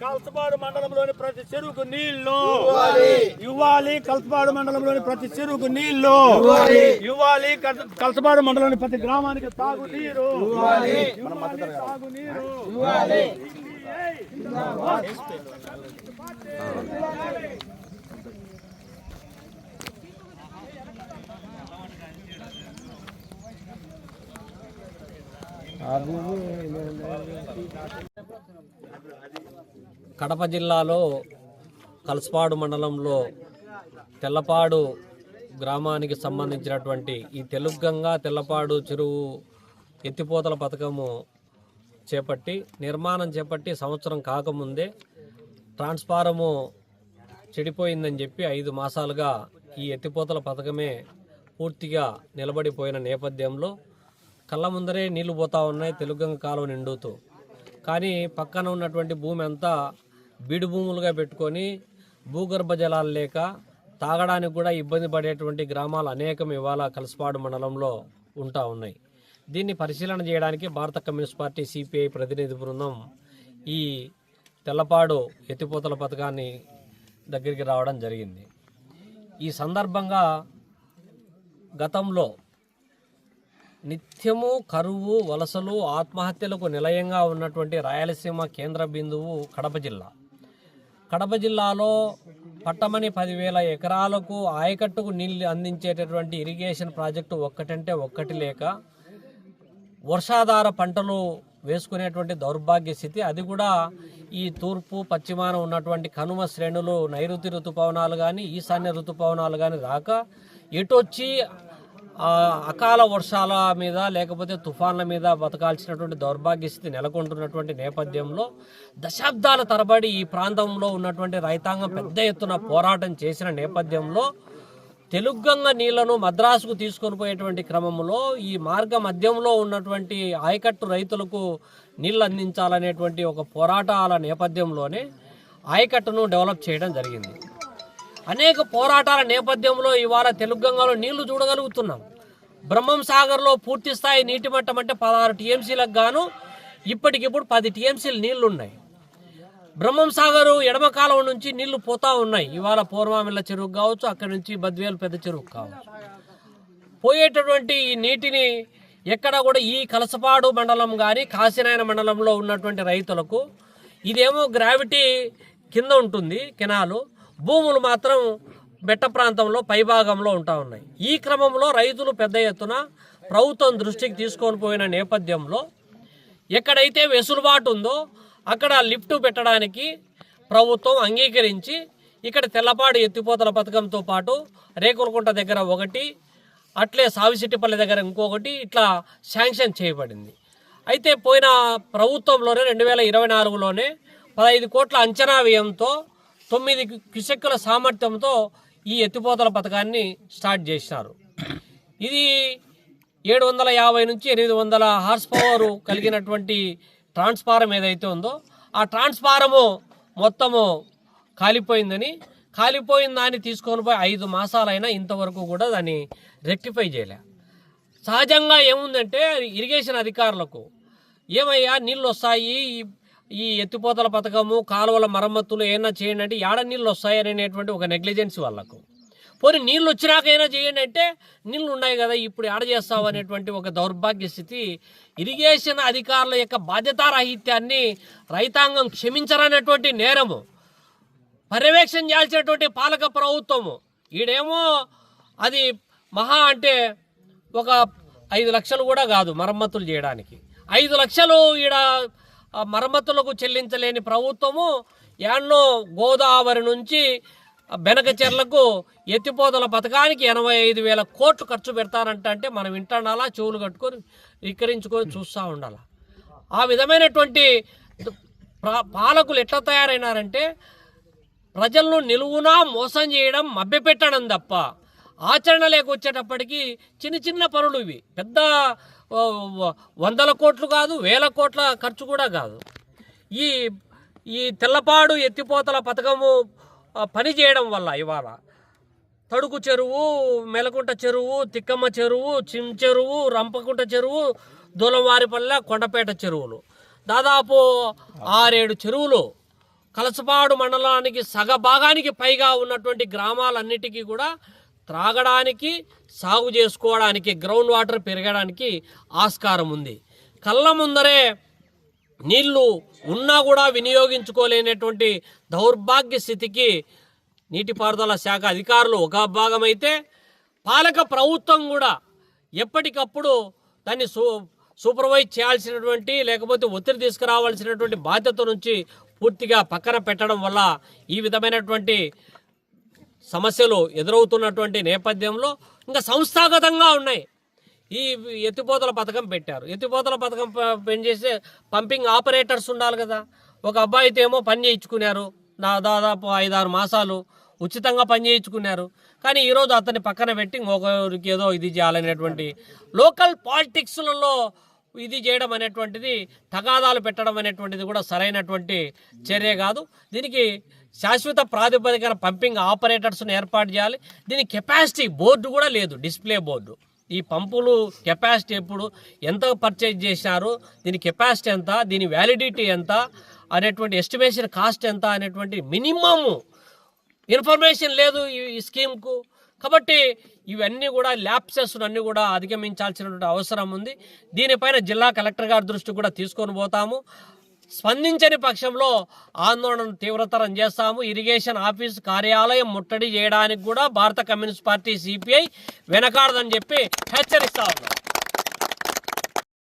కల్సపాడు మండలంలోని ప్రతి చెరువుకు నీళ్ళు. ఇవ్వాలి. కల్సపాడు మండలంలోని ప్రతి చెరువుకు నీళ్ళు. ఇవ్వాలి. కల్- కల్సపాడు మండలంలోని ప్రతి గ్రామానికి తాగునీరు. తాగునీరు. కడప జిల్లాలో కలసపాడు మండలంలో తెల్లపాడు గ్రామానికి సంబంధించినటువంటి ఈ తెలుగంగా తెల్లపాడు చెరువు ఎత్తిపోతల పథకము చేపట్టి నిర్మాణం చేపట్టి సంవత్సరం కాకముందే ట్రాన్స్ఫారము చెడిపోయిందని చెప్పి ఐదు మాసాలుగా ఈ ఎత్తిపోతల పథకమే పూర్తిగా నిలబడిపోయిన నేపథ్యంలో కళ్ళ ముందరే నీళ్ళు పోతా ఉన్నాయి తెలుగంగ కాలువ నిండుతూ. కానీ పక్కన ఉన్నటువంటి భూమి అంతా బీడు భూములుగా పెట్టుకొని భూగర్భ జలాలు లేక తాగడానికి కూడా ఇబ్బంది పడేటువంటి గ్రామాలు అనేకం ఇవాళ కలసపాడు మండలంలో ఉంటా ఉన్నాయి. దీన్ని పరిశీలన చేయడానికి భారత కమ్యూనిస్ట్ పార్టీ సిపిఐ ప్రతినిధి బృందం ఈ తెల్లపాడు ఎత్తిపోతల పథకాన్ని దగ్గరికి రావడం జరిగింది. ఈ సందర్భంగా గతంలో నిత్యము కరువు వలసలు ఆత్మహత్యలకు నిలయంగా ఉన్నటువంటి రాయలసీమ కేంద్ర బిందువు కడప జిల్లా. కడప జిల్లాలో పట్టమని పదివేల ఎకరాలకు ఆయకట్టుకు నీళ్ళు అందించేటటువంటి ఇరిగేషన్ ప్రాజెక్టు ఒక్కటంటే ఒక్కటి లేక వర్షాధార పంటలు వేసుకునేటువంటి దౌర్భాగ్య స్థితి. అది కూడా ఈ తూర్పు పశ్చిమాన ఉన్నటువంటి కనుమ శ్రేణులు నైరుతి ఋతుపవనాలు కానీ ఈశాన్య ఋతుపవనాలు కానీ రాక ఎటొచ్చి అకాల వర్షాల మీద లేకపోతే తుఫాన్ల మీద బతకాల్సినటువంటి దౌర్భాగ్య స్థితి నెలకొంటున్నటువంటి నేపథ్యంలో దశాబ్దాల తరబడి ఈ ప్రాంతంలో ఉన్నటువంటి రైతాంగం పెద్ద ఎత్తున పోరాటం చేసిన నేపథ్యంలో తెలుగంగ నీళ్ళను మద్రాసుకు తీసుకొని పోయేటువంటి క్రమంలో ఈ మార్గ మధ్యంలో ఉన్నటువంటి ఆయకట్టు రైతులకు నీళ్ళు అందించాలనేటువంటి ఒక పోరాటాల నేపథ్యంలోనే ఆయకట్టును డెవలప్ చేయడం జరిగింది. అనేక పోరాటాల నేపథ్యంలో ఇవాళ తెలుగంగలో నీళ్ళు చూడగలుగుతున్నాం. బ్రహ్మం సాగర్లో పూర్తి స్థాయి నీటి మట్టం అంటే పదహారు టీఎంసీలకు గాను ఇప్పటికిప్పుడు పది టీఎంసీలు నీళ్ళున్నాయి. బ్రహ్మం సాగర్ ఎడమ కాలం నుంచి నీళ్ళు పోతా ఉన్నాయి. ఇవాళ పూర్వామిల్ల చెరువు కావచ్చు అక్కడి నుంచి బద్వేలు పెద్ద చెరువు కావచ్చు. పోయేటటువంటి ఈ నీటిని ఎక్కడ కూడా ఈ కలసపాడు మండలం కానీ కాశీనాయన మండలంలో ఉన్నటువంటి రైతులకు ఇదేమో గ్రావిటీ కింద ఉంటుంది కెనాలు. భూములు మాత్రం బెట్ట ప్రాంతంలో పైభాగంలో ఉంటా ఉన్నాయి. ఈ క్రమంలో రైతులు పెద్ద ఎత్తున ప్రభుత్వం దృష్టికి తీసుకొని పోయిన నేపథ్యంలో ఎక్కడైతే వెసులుబాటు ఉందో అక్కడ లిఫ్ట్ పెట్టడానికి ప్రభుత్వం అంగీకరించి ఇక్కడ తెల్లపాడు ఎత్తిపోతల పథకంతో పాటు రేకులకుంట దగ్గర ఒకటి అట్లే సావిసిట్టిపల్లి దగ్గర ఇంకొకటి ఇట్లా శాంక్షన్ చేయబడింది. అయితే పోయిన ప్రభుత్వంలోనే రెండు వేల ఇరవై నాలుగులోనే పదహైదు కోట్ల అంచనా వ్యయంతో తొమ్మిది క్యుసెక్కుల సామర్థ్యంతో ఈ ఎత్తిపోతల పథకాన్ని స్టార్ట్ చేసినారు ఇది ఏడు వందల యాభై నుంచి ఎనిమిది వందల హార్స్ పవర్ కలిగినటువంటి ట్రాన్స్ఫారం ఏదైతే ఉందో ఆ ట్రాన్స్ఫారము మొత్తము కాలిపోయిందని కాలిపోయిన దాన్ని తీసుకొని పోయి ఐదు మాసాలైనా ఇంతవరకు కూడా దాన్ని రెక్టిఫై చేయలే. సహజంగా ఏముందంటే ఇరిగేషన్ అధికారులకు ఏమయ్యా నీళ్ళు వస్తాయి ఈ- ఎత్తిపోతల పథకము కాలువల మరమ్మతులు ఏమైనా చేయండి అంటే ఏడ నీళ్ళు వస్తాయి అనేటువంటి ఒక నెగ్లిజెన్స్ వాళ్ళకు. పోనీ నీళ్ళు వచ్చినాకైనా చేయండి అంటే నీళ్ళు ఉన్నాయి కదా ఇప్పుడు ఏడ చేస్తావు అనేటువంటి ఒక దౌర్భాగ్య స్థితి. ఇరిగేషన్ అధికారుల యొక్క బాధ్యతారాహిత్యాన్ని రైతాంగం క్షమించరనేటువంటి నేరము. పర్యవేక్షణ చేయాల్సినటువంటి పాలక ప్రభుత్వము. ఈడేమో అది మహా అంటే ఒక ఐదు లక్షలు కూడా కాదు మరమ్మతులు చేయడానికి. ఐదు లక్షలు ఈడ మరమ్మతులకు చెల్లించలేని ప్రభుత్వము యాన్నో గోదావరి నుంచి బెనకచెర్లకు ఎత్తిపోతల పథకానికి ఎనభై ఐదు వేల కోట్లు ఖర్చు పెడతారంట అంటే మనం వింటాడాలా? చెవులు కట్టుకొని వికరించుకొని చూస్తూ ఉండాలి. ఆ విధమైనటువంటి పాలకులు ఎట్లా తయారైనారంటే ప్రజలను నిలువునా మోసం చేయడం మభ్యపెట్టడం తప్ప ఆచరణ లేకొచ్చేటప్పటికి చిన్న చిన్న పనులు ఇవి. పెద్ద వందల కోట్లు కాదు వేల కోట్ల ఖర్చు కూడా కాదు. ఈ ఈ తెల్లపాడు ఎత్తిపోతల పథకము పని చేయడం వల్ల ఇవాళ. తడుకు చెరువు మెలకుంట చెరువు తిక్కమ్మ చెరువు చిమ్ చెరువు రంపకుంట చెరువు దూలంవారిపల్లె కొండపేట చెరువులు. దాదాపు ఆరేడు చెరువులు కలసపాడు మండలానికి సగ భాగానికి పైగా ఉన్నటువంటి గ్రామాలన్నిటికీ కూడా త్రాగడానికి సాగు చేసుకోవడానికి గ్రౌండ్ వాటర్ పెరగడానికి ఆస్కారం ఉంది. కళ్ళ ముందరే నీళ్ళు ఉన్నా కూడా వినియోగించుకోలేనటువంటి దౌర్భాగ్య స్థితికి నీటిపారుదల శాఖ అధికారులు ఒక భాగమైతే పాలక ప్రభుత్వం కూడా ఎప్పటికప్పుడు దాన్ని సూ సూపర్వైజ్ చేయాల్సినటువంటి లేకపోతే ఒత్తిడి తీసుకురావాల్సినటువంటి బాధ్యత నుంచి పూర్తిగా పక్కన పెట్టడం వల్ల ఈ విధమైనటువంటి సమస్యలు ఎదురవుతున్నటువంటి నేపథ్యంలో ఇంకా సంస్థాగతంగా ఉన్నాయి. ఈ ఎత్తిపోతల పథకం పెట్టారు. ఎత్తిపోతల పథకం ప- పనిచేసే పంపింగ్ ఆపరేటర్స్ ఉండాలి కదా. ఒక అబ్బాయితో ఏమో పని చేయించుకున్నారు. నా దాదాపు ఐదారు మాసాలు ఉచితంగా పని చేయించుకున్నారు. కానీ ఈరోజు అతన్ని పక్కన పెట్టి ఇంకొకరికి ఏదో ఇది చేయాలనేటువంటి లోకల్ పాలిటిక్స్లలో ఇది చేయడం అనేటువంటిది తగాదాలు పెట్టడం అనేటువంటిది కూడా సరైనటువంటి చర్య కాదు. దీనికి శాశ్వత ప్రాతిపదికన పంపింగ్ ఆపరేటర్స్ను ఏర్పాటు చేయాలి. దీని కెపాసిటీ బోర్డు కూడా లేదు డిస్ప్లే బోర్డు. ఈ పంపులు కెపాసిటీ ఎప్పుడు ఎంత పర్చేజ్ చేశారు దీని కెపాసిటీ ఎంత దీని వ్యాలిడిటీ ఎంత అనేటువంటి ఎస్టిమేషన్ కాస్ట్ ఎంత అనేటువంటి మినిమము ఇన్ఫర్మేషన్ లేదు ఈ ఈ స్కీమ్కు. కాబట్టి ఇవన్నీ కూడా ల్యాప్సెస్ అన్నీ కూడా అధిగమించాల్సినటువంటి అవసరం ఉంది. దీనిపైన జిల్లా కలెక్టర్ గారి దృష్టి కూడా తీసుకొని పోతాము. స్పందించని పక్షంలో ఆందోళన తీవ్రతరం చేస్తాము. ఇరిగేషన్ ఆఫీస్ కార్యాలయం ముట్టడి చేయడానికి కూడా భారత కమ్యూనిస్ట్ పార్టీ సిపిఐ వెనకాడదని చెప్పి హెచ్చరిస్తా ఉన్నారు